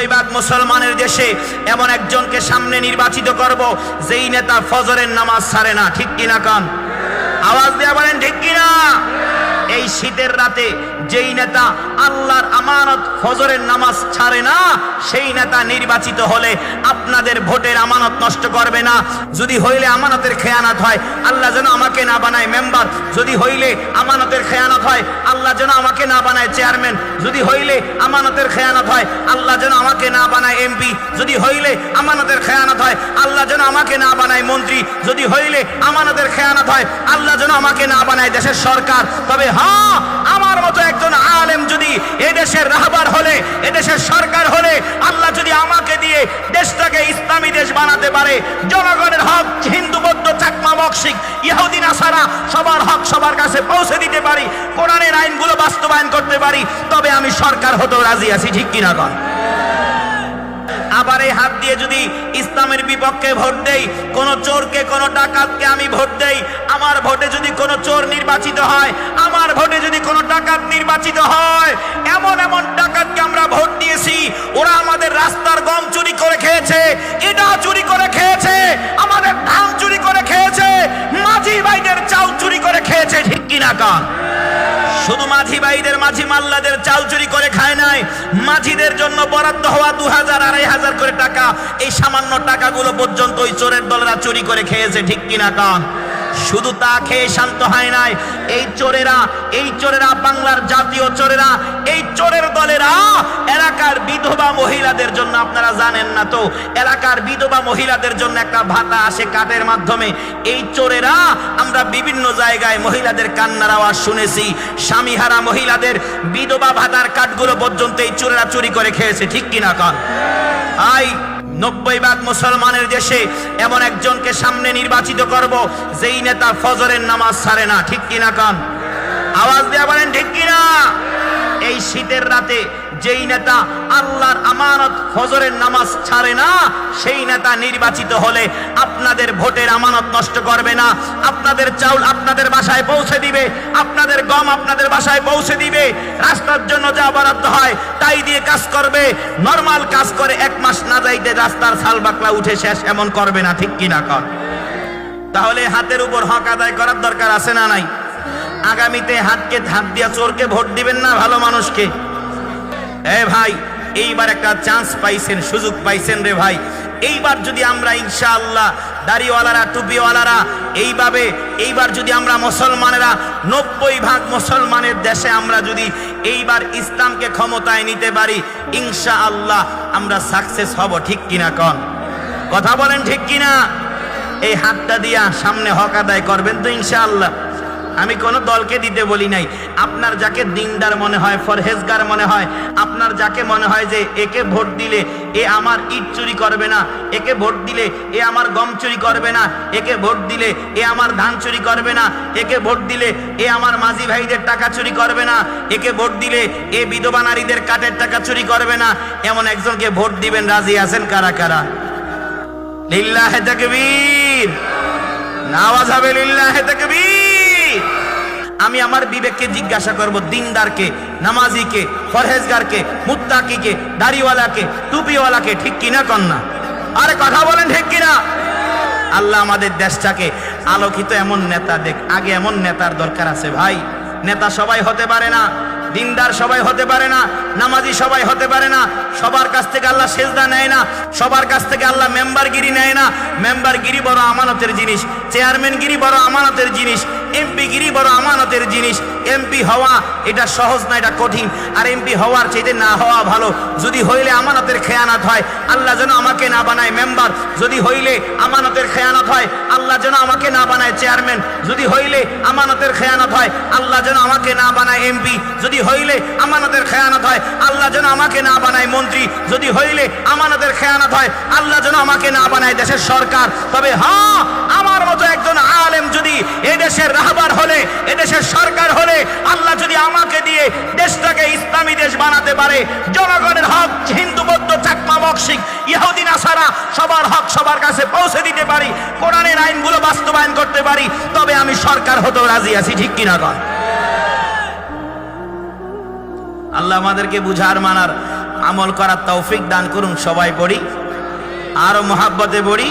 নব্বই ভাগ মুসলমানের দেশে এমন একজনকে সামনে নির্বাচিত করব, যেই নেতা ফজরের নামাজ ছাড়ে না। ঠিক কিনা কান? আওয়াজ দেওয়া বলেন, ঠিক কিনা? এই শীতের রাতে যেই নেতা আল্লাহর আমানত ফজরের নামাজ ছাড়ে না, সেই নেতা নির্বাচিত হলে আপনাদের ভোটের আমানত নষ্ট করবে না। যদি হইলে আমানতের খেয়ানাত হয়, আল্লাহ যেন আমাকে না বানায় মেম্বার। যদি হইলে আমানতের খেয়ানত হয়, আল্লাহ যেন আমাকে না বানায় চেয়ারম্যান। যদি হইলে আমানতের খেয়ানত হয়, আল্লাহ যেন আমাকে না বানায় এমপি। যদি হইলে আমানতের খেয়ানত হয়, আল্লাহ যেন আমাকে না বানায় মন্ত্রী। যদি হইলে আমানতের খেয়ানত হয়, আল্লাহ যেন আমাকে না বানায় দেশের সরকার। তবে হ্যাঁ আমার মতো একজন আলেম যদি এদেশের রাহবার হলে, এদেশের সরকার হলে, আল্লাহ যদি আমাকে দিয়ে দেশটাকে ইসলামী দেশ বানাতে পারে, জনগণের হক, হিন্দু, বৌদ্ধ, চাকমা, বক্সিক ইহুদিন আসারা সবার হক সবার কাছে পৌঁছে দিতে পারি, কোরআনের আইনগুলো বাস্তবায়ন করতে পারি, তবে আমি সরকার হতেও রাজি আছি, ঠিক কিনা কন? আবার এই হাত দিয়ে যদি ইসলামের বিপক্ষে ভোট দেই, কোন চোরকে, কোন ডাকাতকে আমি ভোট দেই, আমার ভোটে যদি কোনো চোর নির্বাচিত হয় আমার ভোটে যদি কোনো ডাকাত নির্বাচিত হয়। এমন এমন ডাকাতকে আমরা ভোট দিয়েছি। ওরা আমাদের রাস্তার গম চুরি করে খেয়েছে এটা চুরি করে খেয়েছে, আমাদের ধান চুরি করে খেয়েছে, মাঝি ভাইদের চাল চুরি করে খেয়েছে, ঠিক কিনা কান? শুধু মাঝি ভাইদের, মাঝি মাল্লাদের চাল চুরি করে খায় নাই, মাঝিদের জন্য বরাদ্দ হওয়া দু হাজার, আড়াই হাজার করে টাকা, এই সামান্য টাকাগুলো পর্যন্ত ওই চোরের দলরা চুরি করে খেয়েছে, ঠিক কিনা কান? শুধু তা খেয়ে শান্ত হয় নাই। এই চোরেরা এই চোরেরা বাংলার জাতীয় চোরেরা, এই চোরের দলেরা এলাকার বিধবা মহিলাদের জন্য আপনারা জানেন না তো, এলাকার বিধবা মহিলাদের জন্য একটা ভাতা আসে কাঠের মাধ্যমে। এই চোরেরা, আমরা বিভিন্ন জায়গায় মহিলাদের কান্নার আওয়াজ শুনেছি। স্বামীহারা মহিলাদের বিধবা ভাতার কাঠগুলো পর্যন্ত এই চোরেরা চুরি করে খেয়েছে, ঠিক কিনা কন? আই নব্বই ভাগ মুসলমানের দেশে এমন একজনকে সামনে নির্বাচিত করব, যেই নেতা ফজরের নামাজ ছাড়ে না। ঠিক কিনা কান? আওয়াজ দেওয়া বলেন, ঠিক কিনা? এই শীতের রাতে যেই নেতা আল্লাহর আমানত ফজরের নামাজ ছাড়ে না, সেই নেতা নির্বাচিত হলে আপনাদের ভোটের আমানত নষ্ট করবে না। আপনাদের চাউল আপনাদের বাসায় পৌঁছে দিবে, আপনাদের গম আপনাদের বাসায় পৌঁছে দিবে। রাস্তার জন্য যা বরাদ্দ হয়, তাই দিয়ে কাজ করবে। নর্মাল কাজ করে এক মাস না যাইতে রাস্তার সাল বাকলা উঠে শেষ, এমন করবে না, ঠিক কিনা কর তাহলে হাতের উপর হক আদায় করার দরকার আছে না নাই? আগামীতে হাতকে হাত দিয়া চোরকে ভোট দিবেন না ভালো মানুষকে? এ ভাই, এইবার একটা চান্স পাইছেন, সুযোগ পাইছেন রে ভাই। এইবার যদি আমরা ইনশাআল্লাহ দাড়িওয়ালারা, টুপিওয়ালারা এইভাবে, এইবার যদি আমরা মুসলমানেরা, নব্বই ভাগ মুসলমানের দেশে আমরা যদি এইবার ইসলামকে ক্ষমতায় নিতে পারি, ইনশাআল্লাহ আমরা সাকসেস হব, ঠিক কিনা কন? কথা বলেন ঠিক কিনা? এই হাতটা দিয়া সামনে হক আদায় করবেন তো ইনশাআল্লাহ। আমি কোনো দলকে দিতে বলি নাই। আপনার যাকে দিনদার মনে হয়, ফরহেজগার মনে হয়, আপনার যাকে মনে হয় যে একে ভোট দিলে এ আমার ইট চুরি করবে না, একে ভোট দিলে এ আমার গম চুরি করবে না, একে ভোট দিলে এ আমার ধান চুরি করবে না, একে ভোট দিলে এ আমার মাঝি ভাইদের টাকা চুরি করবে না, একে ভোট দিলে এ বিধবা নারীদের কাঠের টাকা চুরি করবে না, এমন একজনকে ভোট দিবেন, রাজি আছেন কারা কারা? লিল্লাহে তাকবীর। নাওয়াজ হবে লিল্লাহে তাকবীর। আমি আমার বিবেককে জিজ্ঞাসা করব, দিনদারকে, নামাজিকে ফরহেজগারকে মুত্তাকিকে, দাড়িওয়ালাকে, টুপিওয়ালাকে, ঠিক কিনা কন্যা? আরে কথা বলেন ঠিক কিনা? আল্লাহ আমাদের দেশটাকে আলোকিত এমন নেতা দেখ, আগে এমন নেতার দরকার আছে ভাই। নেতা সবাই হতে পারে না, দিনদার সবাই হতে পারে না, নামাজি সবাই হতে পারে না, সবার কাছ থেকে আল্লাহ সেজদা নেয় না, সবার কাছ থেকে আল্লাহ মেম্বারগিরি নেয় না। মেম্বারগিরি বড় আমানতের জিনিস, চেয়ারম্যানগিরি বড় আমানতের জিনিস এমপি গিরি বড় আমানতের জিনিস। এমপি হওয়া এটা সহজ না, এটা কঠিন। আর এমপি হওয়ার চাইতে না হওয়া ভালো। যদি হইলে আমানতের খেয়ানাত হয়, আল্লাহ যেন আমাকে না বানায় মেম্বার। যদি হইলে আমানতের খেয়ানত হয়, আল্লাহ যেন আমাকে না বানায় চেয়ারম্যান। যদি হইলে আমানতের খেয়ানত হয়, আল্লাহ যেন আমাকে না বানায় এমপি যদি হইলে আমানতের খেয়ানত হয়, আল্লাহ যেন আমাকে না বানায় মন্ত্রী। যদি হইলে আমানতের খেয়ানত হয়, আল্লাহ যেন আমাকে না বানায় দেশের সরকার। তবে হ্যাঁ আমার মতো একজন পারে। জনগণের হক, হিন্দু, বৌদ্ধ, চাকমা বক্সিক ইহুদিন আসারা সবার হক সবার কাছে পৌঁছে দিতে পারি। কোরআনের আইনগুলো বাস্তবায়ন করতে পারি। তবে আমি সরকার হতেও রাজি আছি, ঠিক কিনা কর আল্লাহ আমাদেরকে বুঝার মানার আমল করার তৌফিক দান করুন, সবাই পড়ি। আরও মহাব্বতে পড়ি।